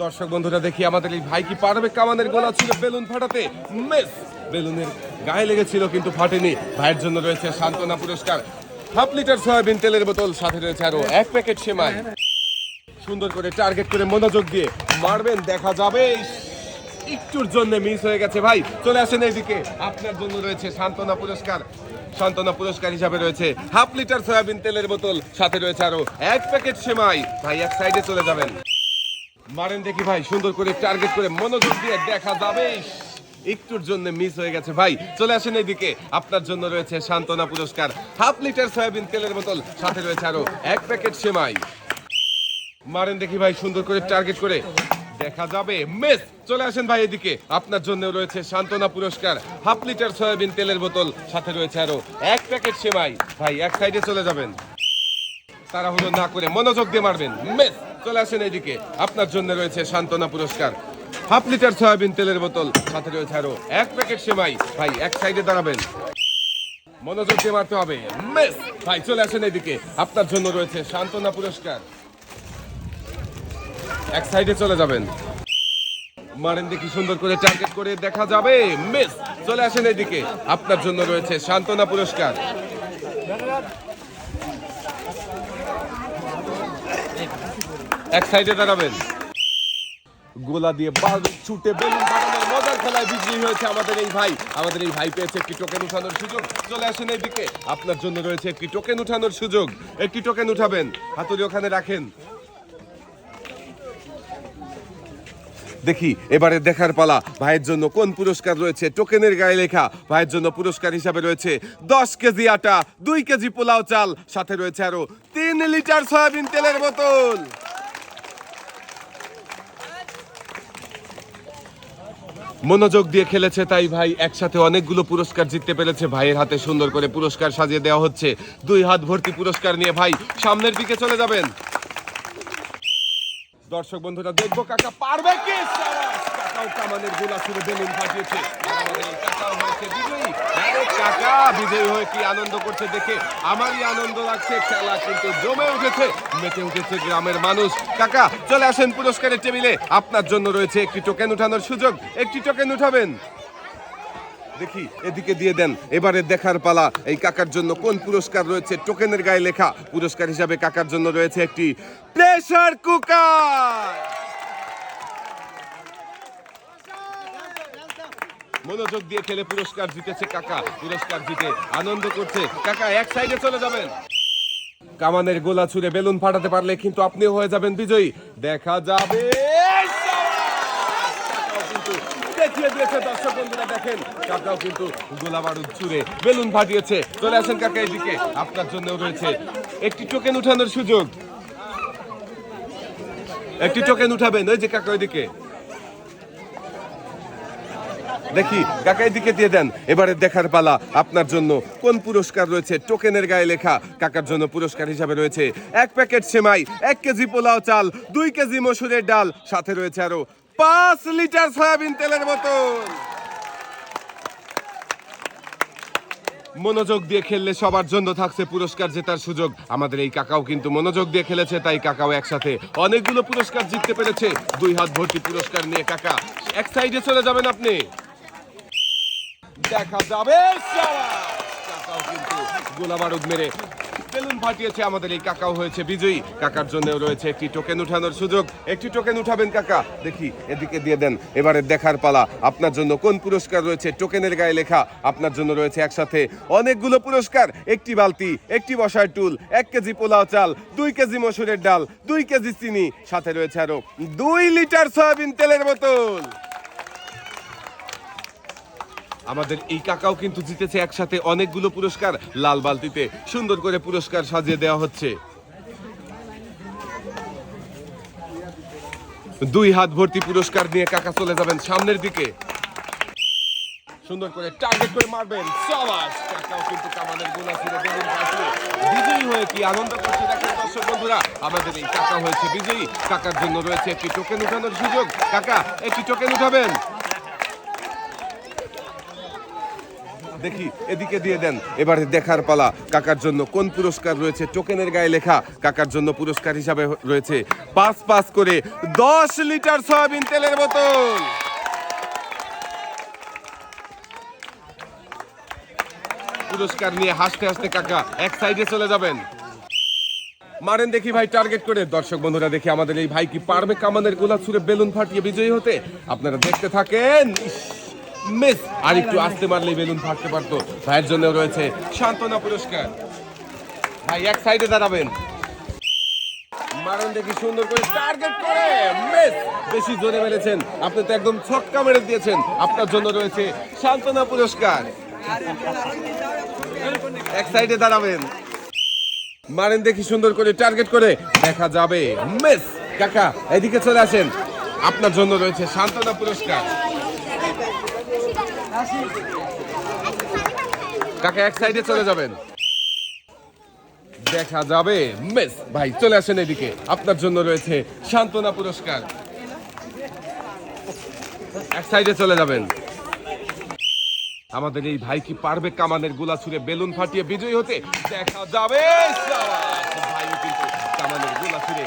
দর্শক বন্ধুরা, দেখি আমাদের এই ভাই কি পারবে? কামানের গোলা ছিল বেলুন ফাটাতে। মিস! বেলুনের গায়ে লেগেছিল, কিন্তু ফাটেনি। ভাইয়ের জন্য রয়েছে সান্ত্বনা পুরস্কার। হাফ লিটার সয়াবিন তেলের বোতল, সাথে রয়েছে আরও এক প্যাকেট সেমাই। সুন্দর করে টার্গেট করে মনোযোগ দিয়ে মারবেন, দেখা যাবে। একটুর জন্য মিস হয়ে গেছে ভাই। চলে আসেন এইদিকে। আপনার জন্য রয়েছে সান্ত্বনা পুরস্কার। সান্ত্বনা পুরস্কার হিসাবে রয়েছে হাফ লিটার সয়াবিন তেলের বোতল, সাথে রয়েছে আরও এক প্যাকেট সেমাই। ভাই এক সাইডে চলে যাবেন। মারেন দেখি ভাই, সুন্দর করে টার্গেট করে মনোযোগ দিয়ে দেখা যাবে। একটুর জন্য মিস হয়ে গেছে ভাই। চলে আসেন এইদিকে আপনার জন্য রয়েছে সান্ত্বনা পুরস্কার। হাফ লিটার সয়াবিন তেলের বোতল, সাথে রয়েছে আরও এক প্যাকেট সেমাই। মারেন দেখি ভাই, সুন্দর করে টার্গেট করে দেখা যাবে। মিস চলে আসেন ভাই এদিকে। আপনার জন্য রয়েছে সান্ত্বনা পুরস্কার। হাফ লিটার সয়াবিন তেলের বোতল, সাথে রয়েছে আরও এক প্যাকেট সেমাই। ভাই, এক সাইডে চলে যাবেন। তাড়াহুড়ো না করে মনোযোগ দিয়ে মারবেন। মিস চলে আসেন এইদিকে আপনার জন্য রয়েছে সান্ত্বনা পুরস্কার। হাফ লিটার সয়াবিন তেলের বোতল, সাথে রয়েছে আরও এক প্যাকেট সেমাই। ভাই, এক সাইডে দাঁড়াবেন। মনোযোগ দিয়ে মারতে হবে। ভাই, চলে আসেন এদিকে। আপনার জন্য রয়েছে সান্ত্বনা পুরস্কার। এক সাইডে চলে যাবেন। মারেন দেখি সুন্দর করে টার্গেট করে দেখা যাবে। মিস! চলে আসেন এদিকে। আপনার জন্য রয়েছে সান্ত্বনা পুরস্কার। এক সাইডে দাঁড়াবেন। গোলা দিয়ে বাল ছুটে বেলুন ফাটানোর মজার খেলায় বিজয়ী হয়েছে আমাদের এই ভাই। আমাদের এই ভাই পেয়েছে একটি টোকেন উঠানোর সুযোগ। চলে আসেন এইদিকে। আপনার জন্য রয়েছে একটি টোকেন উঠানোর সুযোগ। একটি টোকেন উঠাবেন। হাতুড়ি ওখানে রাখেন। দেখি, এবারে দেখার পালা। ভাইয়ের জন্য কোন পুরস্কার রয়েছে? টোকেনের গায়ে লেখা। ভাইয়ের জন্য পুরস্কার হিসাবে রয়েছে দশ কেজি আটা, দুই কেজি পোলাও চাল। সাথে রয়েছে আরও তিন লিটার সয়াবিন তেলের বোতল। মনোযোগ দিয়ে খেলেছে, তাই ভাই একসাথে অনেকগুলো পুরস্কার জিততে পেরেছে। ভাইয়ের হাতে সুন্দর করে পুরস্কার সাজিয়ে দেওয়া হচ্ছে। দুই হাত ভর্তি পুরস্কার নিয়ে ভাই সামনের দিকে চলে যাবেন। দর্শক বন্ধুরা, দেখব কাকা পারবে কি? আমারই আনন্দ লাগছে খেলা জমে উঠেছে গ্রামের মানুষ কাকা চলে আসেন পুরস্কারের টেবিলে। আপনার জন্য রয়েছে একটি টোকেন উঠানোর সুযোগ। একটি টোকেন উঠাবেন। দেখি, এদিকে দিয়ে দেন। এবারে দেখার পালা এই কাকার জন্য কোন পুরস্কার রয়েছে টোকেনের গায়ে লেখা পুরস্কার হিসাবে কাকার জন্য রয়েছে, একটি প্রেসার কুকার। মনোযোগ দিয়ে খেলে পুরস্কার জিতেছে কাকা। পুরস্কার জিতে আনন্দ করছে। কাকা, এক সাইডে চলে যাবেন। কামানের গোলা ছুঁড়ে বেলুন ফাটাতে পারলে কিন্তু আপনিও হয়ে যাবেন বিজয়ী। দেখা যাবে। দেখেন কিন্তু বেলুন ফাটিয়েছে। চলে আসেন কাকা এদিকে। আপনার জন্য রয়েছে একটি উঠানোর সুযোগ। একটি টোকেন উঠাবেন। ওই যে কাকা ওইদিকে। দেখি, কাকা এদিকে দিয়ে দেন। এবারে দেখার পালা। আপনার জন্য কোন পুরস্কার রয়েছে? টোকেনের গায়ে লেখা। কাকার জন্য পুরস্কার হিসাবে রয়েছে এক প্যাকেট সেমাই, এক কেজি পোলাও চাল, দুই কেজি মসুরের ডাল। সাথে রয়েছে আরও পাঁচ লিটার সয়াবিন তেলের বোতল। মনোযোগ দিয়ে খেললে সবার জন্য থাকছে পুরস্কার জেতার সুযোগ। আমাদের এই কাকাও কিন্তু মনোযোগ দিয়ে খেলেছে, তাই কাকাও একসাথে অনেকগুলো পুরস্কার জিততে পেরেছে। দুই হাত ভর্তি পুরস্কার নিয়ে কাকা এক সাইডে চলে যাবেন আপনি। দেখা যাবে। কিন্তু গোলা মেরে বেলুন ফাটিয়েছে আমাদের এই কাকাও হয়েছে বিজয়ী। কাকার জন্য রয়েছে একটি টোকেন উঠানোর সুযোগ। একটি টোকেন উঠাবেন কাকা? দেখি, এদিকে দিয়ে দেন। এবারে দেখার পালা। আপনার জন্য কোন পুরস্কার রয়েছে? টোকেনের গায়ে লেখা। আপনার জন্য রয়েছে একসাথে অনেকগুলো পুরস্কার। একটি বালতি, একটি বসার টুল, এক কেজি পোলাও চাল, দুই কেজি মসুরের ডাল, দুই কেজি চিনি। সাথে রয়েছে আরও দুই লিটার সয়াবিন তেলের বোতল। আমাদের এই কাকাও কিন্তু জিতেছে একসাথে অনেকগুলো পুরস্কার লাল বালতিতে। সুন্দর করে পুরস্কার সাজিয়ে দেওয়া হচ্ছে। দুই হাত ভর্তি পুরস্কার নিয়ে কাকা চলে যাবেন সামনের দিকে। সুন্দর করে টার্গেট করে মারবেন সাবাস। কাকাও কিন্তু কামানের গোলা ছিল বেলুন বিজয়ী হয়ে কি আনন্দ করছে দেখেন দর্শক বন্ধুরা, আমাদের এই কাকা হয়েছে বিজয়ী। কাকার জন্য রয়েছে একটি টোকেন উঠানোর সুযোগ। কাকা, একটি টোকেন উঠাবেন। দেখি, এদিকে দিয়ে দেন। এবারে দেখার পালা। কাকার জন্য কোন পুরস্কার রয়েছে? টোকেনের গায়ে লেখা, কাকার জন্য পুরস্কার হিসাবে রয়েছে। পাঁচ পাঁচ করে দশ লিটার সয়াবিন তেলের বোতল। পুরস্কার নিয়ে হাসতে হাসতে কাকা এক সাইডে চলে যাবেন। মারেন দেখি ভাই, টার্গেট করে। দর্শক বন্ধুরা, দেখি আমাদের এই ভাই কি পারবে? কামানের গোলা ছুড়ে বেলুন ফাটিয়ে বিজয়ী হতে। আপনারা দেখতে থাকেন। মিস, আর একটু আসতে মারলেই বেলুন ফাটতে পারতো। ভাইয়ের জন্য রয়েছে সান্ত্বনা পুরস্কার। ভাই, এক সাইডে দাঁড়াবেন। মারেন দেখি সুন্দর করে টার্গেট করে। মিস, বেশি জোরে মেরেছেন। আপনি তো একদম ছক্কা মেরে দিয়েছেন। আপনার জন্য রয়েছে সান্ত্বনা পুরস্কার। এক সাইডে দাঁড়াবেন। মারেন দেখি সুন্দর করে টার্গেট করে। দেখা যাবে। মিস, কাকা, এদিকে চলে আসেন। আপনার জন্য রয়েছে সান্ত্বনা পুরস্কার। কাকা এক সাইডে চলে যাবেন? দেখা যাবে। মিস, ভাই, চলে আসেন এদিকে। আপনার জন্য রয়েছে সান্ত্বনা পুরস্কার। এক সাইডে চলে যাবেন। আমাদের এই ভাই কি পারবে কামানের গোলা ছুড়ে বেলুন ফাটিয়ে বিজয়ী হতে? দেখা যাবে! কিন্তু কামানের গোলা ছুড়ে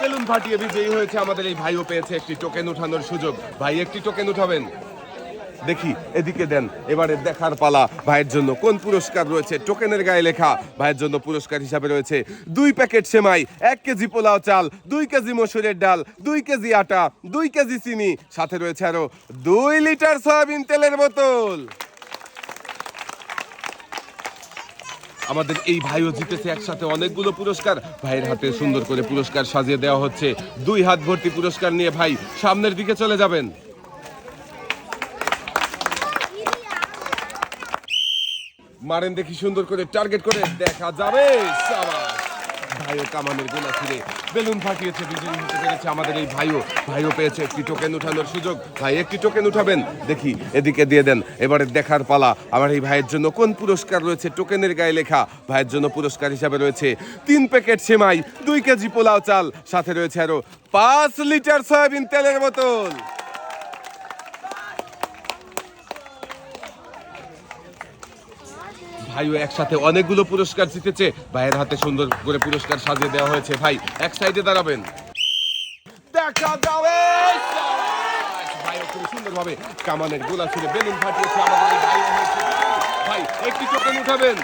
বেলুন ফাটিয়ে বিজয়ী হয়েছে। আমাদের এই ভাইও পেয়েছে একটি টোকেন উঠানোর সুযোগ। ভাই, একটি টোকেন উঠাবেন। দেখি, এদিকে দেন, এবারে দেখার পালা। ভাইয়ের জন্য কোন পুরস্কার রয়েছে? টোকেনের গায়ে লেখা। ভাইয়ের জন্য পুরস্কার হিসাবে রয়েছে দুই প্যাকেট সেমাই, এক কেজি পোলাও চাল, দুই কেজি মসুরের ডাল, দুই কেজি আটা, দুই কেজি চিনি। সাথে রয়েছে আরও দুই লিটার সয়াবিন তেলের বোতল। আমাদের এই ভাইও জিতেছে একসাথে অনেকগুলো পুরস্কার। ভাইয়ের হাতে সুন্দর করে পুরস্কার সাজিয়ে দেওয়া হচ্ছে। দুই হাত ভর্তি পুরস্কার নিয়ে ভাই সামনের দিকে চলে যাবেন। মারেন দেখি সুন্দর করে টার্গেট করে, দেখা যাবে। ভাইও কামানের গোলা ফিরে, বেলুন ফাটিয়েছে, বিজয়ী হতে পেরেছে আমাদের এই ভাইও। ভাইও পেয়েছে একটি টোকেন উঠানোর সুযোগ। ভাই, একটি টোকেন উঠাবেন? দেখি, এদিকে দিয়ে দেন। এবারে দেখার পালা। আমার এই ভাইয়ের জন্য কোন পুরস্কার রয়েছে? টোকেনের গায়ে লেখা। ভাইয়ের জন্য পুরস্কার হিসাবে রয়েছে তিন প্যাকেট সেমাই, দুই কেজি পোলাও চাল। সাথে রয়েছে আরও পাঁচ লিটার সয়াবিন তেলের বোতল। ভাইও একসাথে অনেকগুলো পুরস্কার জিতেছে। ভাইয়ের হাতে সুন্দর করে পুরস্কার সাজিয়ে দেওয়া হয়েছে। ভাই, এক সাইডে দাঁড়াবেন। দেখা যাবে। খুব সুন্দরভাবে কামানের গোলা বেলুন ফাটিয়েছে ভাই, একটি টোকেন উঠাবেন।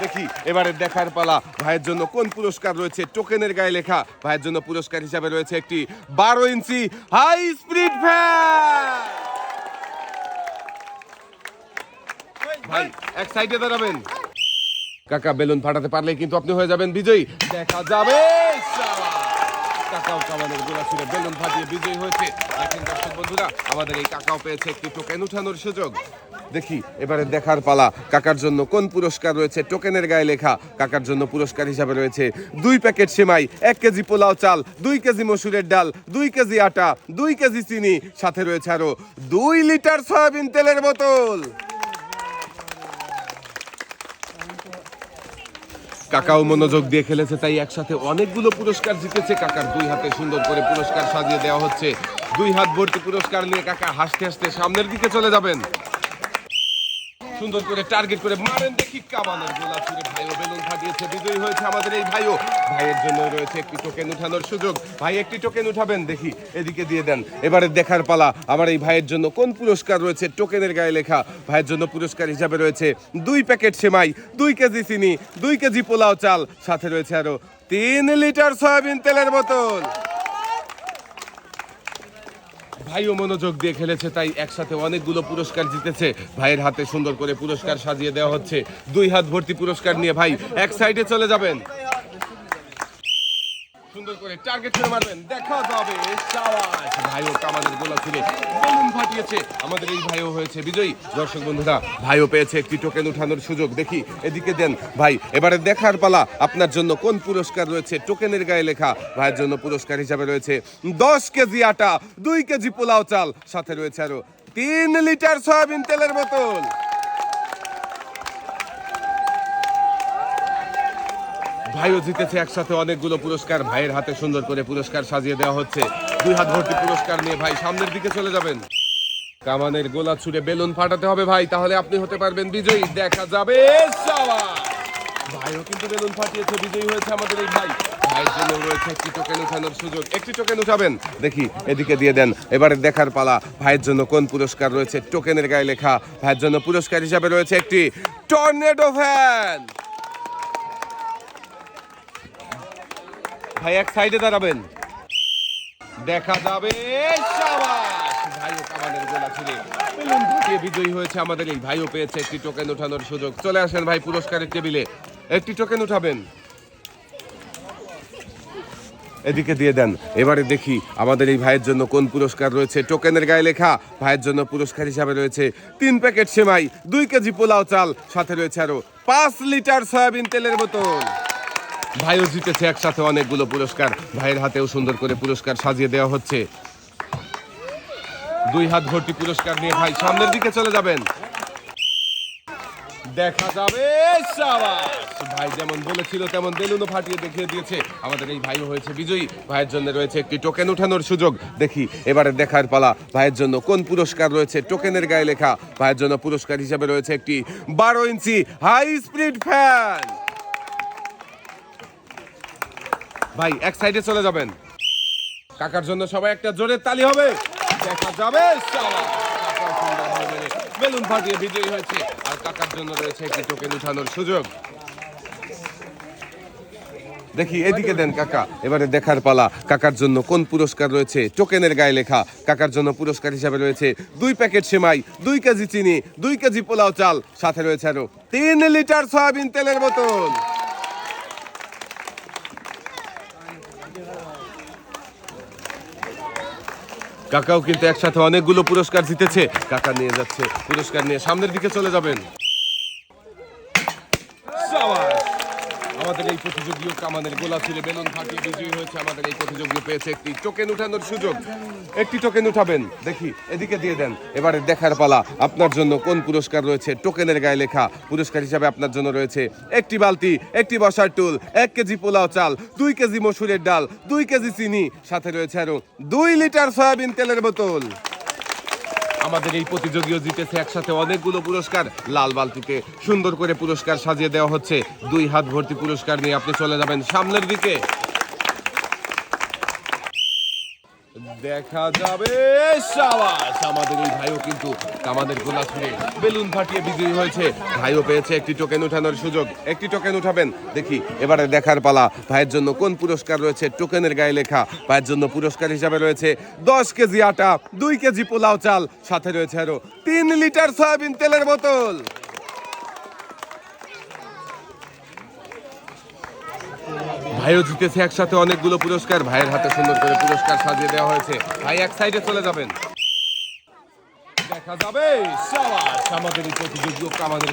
দেখি, এবারে দেখার পালা। ভাইয়ের জন্য কোন পুরস্কার রয়েছে? টোকেনের গায়ে লেখা। ভাইয়ের জন্য পুরস্কার হিসাবে রয়েছে একটি বারো ইঞ্চি হাই স্পিড ফ্যান। ভাই এক সাইডে দাঁড়াবেন। কাকা বেলুন ফাটাতে পারলে কিন্তু আপনি হয়ে যাবেন বিজয়ী। দেখা যাবে কাকাও কামানের গোলা ছুড়ে বেলুন ফাটিয়ে বিজয়ী হয়েছে। দেখেন দর্শক বন্ধুরা আমাদের এই কাকাও পেয়েছে একটি টোকেন উঠানোর সুযোগ। দেখি এবারে দেখার পালা। কাকার জন্য কোন পুরস্কার রয়েছে? টোকেনের গায়ে লেখা। কাকার জন্য পুরস্কার হিসাবে রয়েছে দুই প্যাকেট সেমাই এক কেজি পোলাও চাল দুই কেজি মসুরের ডাল দুই কেজি আটা দুই কেজি চিনি। সাথে রয়েছে আরও দুই লিটার সয়াবিন তেলের বোতল। কাকাও মনোযোগ দিয়ে খেলেছে, তাই একসাথে অনেকগুলো পুরস্কার জিতেছে। কাকার দুই হাতে সুন্দর করে পুরস্কার সাজিয়ে দেওয়া হচ্ছে। দুই হাত ভর্তি পুরস্কার নিয়ে কাকা হাসতে হাসতে সামনের দিকে চলে যাবেন। সুন্দর করে টার্গেট করে মারেন দেখি কামানের গোলা ছুড়ে ভাইও বেলুন ফাটিয়েছে, বিজয়ী হয়েছে আমাদের এই ভাইও। ভাইয়ের জন্য রয়েছে একটি টোকেন উঠানোর সুযোগ। ভাই, একটি টোকেন উঠাবেন, দেখি এদিকে দিয়ে দেন। এবারে দেখার পালা, আমার এই ভাইয়ের জন্য কোন পুরস্কার রয়েছে? টোকেনের গায়ে লেখা, ভাইয়ের জন্য পুরস্কার হিসাবে রয়েছে দুই প্যাকেট সেমাই, দুই কেজি চিনি, দুই কেজি পোলাও চাল, সাথে রয়েছে আরও তিন লিটার সয়াবিন তেলের বোতল। ভাইও মনোযোগ দিয়ে খেলেছে, তাই একসাথে অনেকগুলো পুরস্কার জিতেছে। ভাইয়ের হাতে সুন্দর করে পুরস্কার সাজিয়ে দেওয়া হচ্ছে। দুই হাত ভর্তি পুরস্কার নিয়ে ভাই এক সাইডে চলে যাবেন। সুন্দর করে টার্গেট করে মারবেন। দেখা যাবে শাবাশ ভাইও কামানের গোলা ছুড়ে বেলুন আমাদের এই ভাইও হয়েছে বিজয়ী। দর্শক বন্ধুরা, ভাইও পেয়েছে একটি টোকেন উঠানোর সুযোগ। দেখি, এদিকে দেন ভাই, এবারে দেখার পালা। আপনার জন্য কোন পুরস্কার রয়েছে? টোকেনের গায়ে লেখা, ভাইয়ের জন্য পুরস্কার হিসাবে রয়েছে দশ কেজি আটা, দুই কেজি পোলাও চাল। সাথে রয়েছে আরও তিন লিটার সয়াবিন তেলের বোতল। ভাইও জিতেছে একসাথে অনেকগুলো পুরস্কার। ভাইয়ের হাতে সুন্দর করে পুরস্কার সাজিয়ে দেওয়া হচ্ছে। দুই হাত ভর্তি পুরস্কার নিয়ে ভাই সামনের দিকে চলে যাবেন। কামানের গোলা ছুড়ে বেলুন ফাটাতে হবে ভাই, তাহলে আপনি হতে পারবেন বিজয়ী। দেখা যাবে! ভাইও কিন্তু বেলুন ফাটিয়েছে, বিজয়ী হয়েছে আমাদের এই ভাই। ভাইয়ের জন্য রয়েছে একটি টোকেন উঠানোর সুযোগ। একটি টোকেন উঠাবেন? দেখি, এদিকে দিয়ে দেন। এবারে দেখার পালা। ভাইয়ের জন্য কোন পুরস্কার রয়েছে? টোকেনের গায়ে লেখা। ভাইয়ের জন্য পুরস্কার হিসাবে রয়েছে একটি টর্নেডো ফ্যান ভাই, এক সাইডে দাঁড়াবেন। দেখা যাবে। বেলুন ফাটিয়ে বিজয়ী হয়েছে আমাদের এই ভাইও পেয়েছে একটি টোকেন ওঠানোর সুযোগ। চলে আসেন ভাই পুরস্কারের টেবিলে। একটি টোকেন উঠাবেন। এদিকে দিয়ে দেন। এবারে দেখি আমাদের এই ভাইয়ের জন্য কোন পুরস্কার রয়েছে। টোকেনের গায়ে লেখা, ভাইয়ের জন্য পুরস্কার হিসাবে রয়েছে তিন প্যাকেট সেমাই, দুই কেজি পোলাও চাল, সাথে রয়েছে আরও পাঁচ লিটার সয়াবিন তেলের বোতল। ভাইও জিতেছে একসাথে অনেকগুলো পুরস্কার। ভাইয়ের হাতেও সুন্দর করে পুরস্কার সাজিয়ে দেওয়া হচ্ছে। দুই হাত ভর্তি পুরস্কার নিয়ে ভাই সামনের দিকে চলে যাবেন। দেখা যাবে ভাই যেমন বলেছিল, তেমন বেলুনও ফাটিয়ে দেখিয়ে দিয়েছে। আমাদের এই ভাইও হয়েছে বিজয়ী। ভাইয়ের জন্য রয়েছে একটি টোকেন উঠানোর সুযোগ। দেখি, এবারে দেখার পালা। ভাইয়ের জন্য কোন পুরস্কার রয়েছে? টোকেনের গায়ে লেখা। ভাইয়ের জন্য পুরস্কার হিসাবে রয়েছে একটি বারো ইঞ্চি হাই স্পিড ফ্যান। ভাই, এক সাইডে চলে যাবেন। কাকার জন্য সবাই একটা জোরের তালি হবে। দেখা যাবে বেলুন ফাটিয়ে বিজয়ী হয়েছে। আর কাকার জন্য রয়েছে একটি টোকেন উঠানোর সুযোগ। দেখি, এদিকে দেন কাকা। এবারে দেখার পালা। কাকার জন্য কোন পুরস্কার রয়েছে? টোকেনের গায়ে লেখা। কাকার জন্য পুরস্কার হিসাবে রয়েছে দুই প্যাকেট সেমাই, দুই কেজি চিনি, দুই কেজি পোলাও চাল। সাথে রয়েছে আরও তিন লিটার সয়াবিন তেলের বোতল। কাকাও কিন্তু একসাথে অনেকগুলো পুরস্কার জিতেছে কাকা নিয়ে যাচ্ছে, পুরস্কার নিয়ে সামনের দিকে চলে যাবেন! আমাদের এই প্রতিযোগীও আমাদের গোলা ছিল বেলুন ফাটিয়ে বিজয়ী হয়েছে। আমাদের এই প্রতিযোগী পেয়েছে একটি টোকেন উঠানোর সুযোগ। একটি টোকেন উঠাবেন, দেখি, এদিকে দিয়ে দেন। এবারে দেখার পালা, আপনার জন্য কোন পুরস্কার রয়েছে? টোকেনের গায়ে লেখা পুরস্কার হিসাবে আপনার জন্য রয়েছে একটি বালতি, একটি বসার টুল, এক কেজি পোলাও চাল, দুই কেজি মসুরের ডাল, দুই কেজি চিনি। সাথে রয়েছে আরও দুই লিটার সয়াবিন তেলের বোতল। আমাদের এই প্রতিযোগীও জিতেছে একসাথে অনেকগুলো পুরস্কার। লাল বালতিতে সুন্দর করে পুরস্কার সাজিয়ে দেওয়া হচ্ছে। দুই হাত ভর্তি পুরস্কার নিয়ে আপনি চলে যাবেন সামনের দিকে। দেখা যাবে। সাবাস, আমাদের এই ভাইও কিন্তু আমাদের গোলা বেলুন ফাটিয়ে বিজয়ী হয়েছে। ভাইও পেয়েছে একটি টোকেন উঠানোর সুযোগ। একটি টোকেন উঠাবেন। দেখি, এবারে দেখার পালা। ভাইয়ের জন্য কোন পুরস্কার রয়েছে? টোকেনের গায়ে লেখা। ভাইয়ের জন্য পুরস্কার হিসাবে রয়েছে দশ কেজি আটা, দুই কেজি পোলাও চাল। সাথে রয়েছে আরও তিন লিটার সয়াবিন তেলের বোতল। ভাইও জিতেছে একসাথে অনেকগুলো পুরস্কার, ভাইয়ের হাতে সুন্দর করে পুরস্কার সাজিয়ে দেওয়া হয়েছে। ভাই, এক সাইডে চলে যাবেন। দেখা যাবে।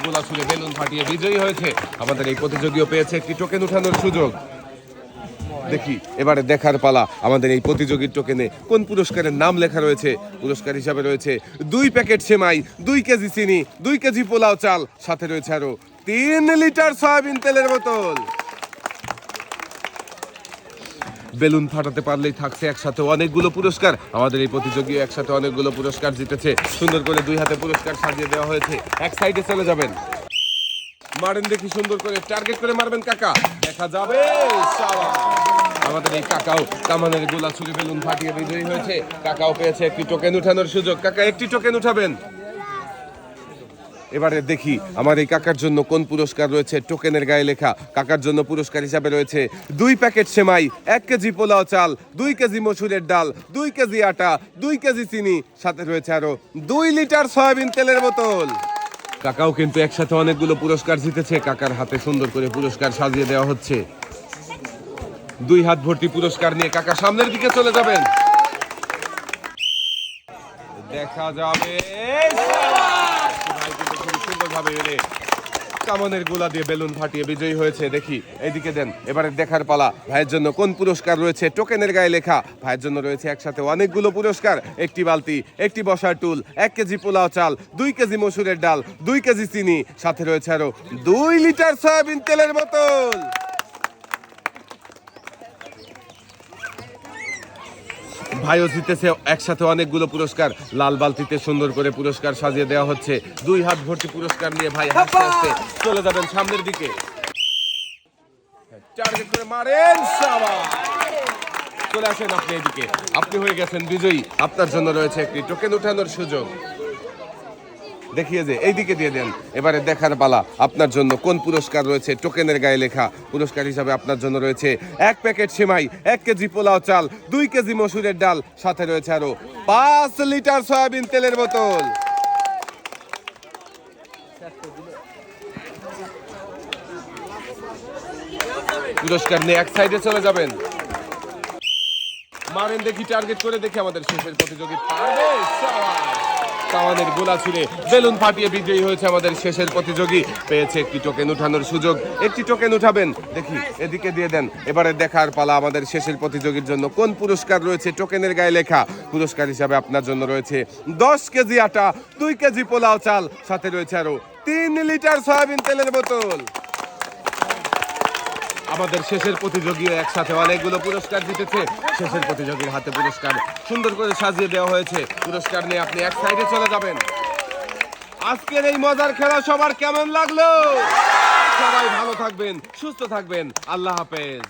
গোলা বেলুন ফাটিয়ে বিজয়ী হয়েছে। আমাদের এই প্রতিযোগীও পেয়েছে টোকেন উঠানোর সুযোগ। দেখি, এবারে দেখার পালা। আমাদের এই প্রতিযোগীর কোন পুরস্কারের নাম লেখা রয়েছে? পুরস্কার হিসাবে রয়েছে দুই প্যাকেট সেমাই, দুই কেজি চিনি, দুই কেজি পোলাও চাল। সাথে রয়েছে আরও তিন লিটার সয়াবিন তেলের বোতল। বেলুন ফাটাতে পারলেই থাকছে একসাথে অনেকগুলো পুরস্কার। আমাদের এই প্রতিযোগী একসাথে অনেকগুলো পুরস্কার জিতেছে। সুন্দর করে দুই হাতে পুরস্কার সাজিয়ে দেওয়া হয়েছে। এক সাইডে চলে যাবেন। মারেন দেখি সুন্দর করে। টার্গেট করে মারবেন কাকা। দেখা যাবে। আমাদের এই কাকাও কামানের গোলা ছুরি বেলুন ফাটিয়ে বিজয়ী হয়েছে। কাকাও পেয়েছে একটি টোকেন উঠানোর সুযোগ। কাকা, একটি টোকেন উঠাবেন। এবারে দেখি আমার এই কাকার জন্য কোন পুরস্কার রয়েছে। টোকেনের গায়ে লেখা, কাকার জন্য পুরস্কার হিসাবে রয়েছে দুই প্যাকেট সেমাই, এক কেজি পোলাও চাল, দুই কেজি মসুরের ডাল, দুই কেজি আটা, দুই কেজি চিনি, সাথে রয়েছে আরও দুই লিটার সয়াবিন তেলের বোতল। কাকাও কিন্তু একসাথে অনেকগুলো পুরস্কার জিতেছে। কাকার হাতে সুন্দর করে পুরস্কার সাজিয়ে দেওয়া হচ্ছে। দুই হাত ভর্তি পুরস্কার নিয়ে কাকা সামনের দিকে চলে যাবেন। দেখা যাবে। খুবই এনে কামনের গোলা দিয়ে বেলুন ফাটিয়ে বিজয়ী হয়েছে। দেখি, এইদিকে দেন, এবারে দেখার পালা। ভাইয়ের জন্য কোন পুরস্কার রয়েছে? টোকেনের গায়ে লেখা। ভাইয়ের জন্য রয়েছে একসাথে অনেকগুলো পুরস্কার। একটি বালতি, একটি বসার টুল, এক কেজি পোলাও চাল, দুই কেজি মসুরের ডাল, দুই কেজি চিনি, সাথে রয়েছে আরও দুই লিটার সয়াবিন তেলের বোতল। ভাইও জিতেছে, একসাথে অনেকগুলো পুরস্কার। লাল বালতিতে সুন্দর করে পুরস্কার সাজিয়ে দেওয়া হচ্ছে। দুই হাত ভর্তি পুরস্কার নিয়ে ভাই হাসতে হাসতে চলে যাবেন সামনের দিকে। চলে আসেন আপনি এদিকে। আপনি হয়ে গেছেন বিজয়ী। আপনার জন্য রয়েছে একটি টোকেন উঠানোর সুযোগ। দেখিয়ে যে এইদিকে দিয়ে দেন। এবারে দেখার পালা, আপনার জন্য কোন পুরস্কার রয়েছে? টোকেনের গায়ে লেখা পুরস্কার হিসাবে আপনার জন্য রয়েছে এক প্যাকেট সেমাই, এক কেজি পোলাও চাল, দুই কেজি মসুরের ডাল, সাথে রয়েছে আরও পাঁচ লিটার সয়াবিন তেলের বোতল। পুরস্কার নিয়ে এক সাইডে চলে যাবেন। মারেন দেখি টার্গেট করে দেখি আমাদের শেষের প্রতিযোগী পারবে? কাওয়ানের গোলা ছুড়ে বেলুন ফাটিয়ে বিজয়ী হয়েছে আমাদের শেষের প্রতিযোগী। পেয়েছে একটি টোকেন উঠানোর সুযোগ। একটি টোকেন উঠাবেন। দেখি, এদিকে দিয়ে দেন। এবারে দেখার পালা আমাদের শেষের প্রতিযোগীর জন্য। কোন পুরস্কার রয়েছে টোকেনের গায়ে লেখা? পুরস্কার হিসাবে আপনার জন্য রয়েছে দশ কেজি আটা, দুই কেজি পোলাও চাল। সাথে রয়েছে আরও তিন লিটার সয়াবিন তেলের বোতল। আমাদের শেষের প্রতিযোগী একসাথে অনেকগুলো পুরস্কার জিতেছে। শেষের প্রতিযোগীর হাতে পুরস্কার সুন্দর করে সাজিয়ে দেওয়া হয়েছে। পুরস্কার নিয়ে আপনি এক সাইডে চলে যাবেন। আজকের এই মজার খেলা সবার কেমন লাগল? সবাই ভালো থাকবেন, সুস্থ থাকবেন। আল্লাহ হাফেজ।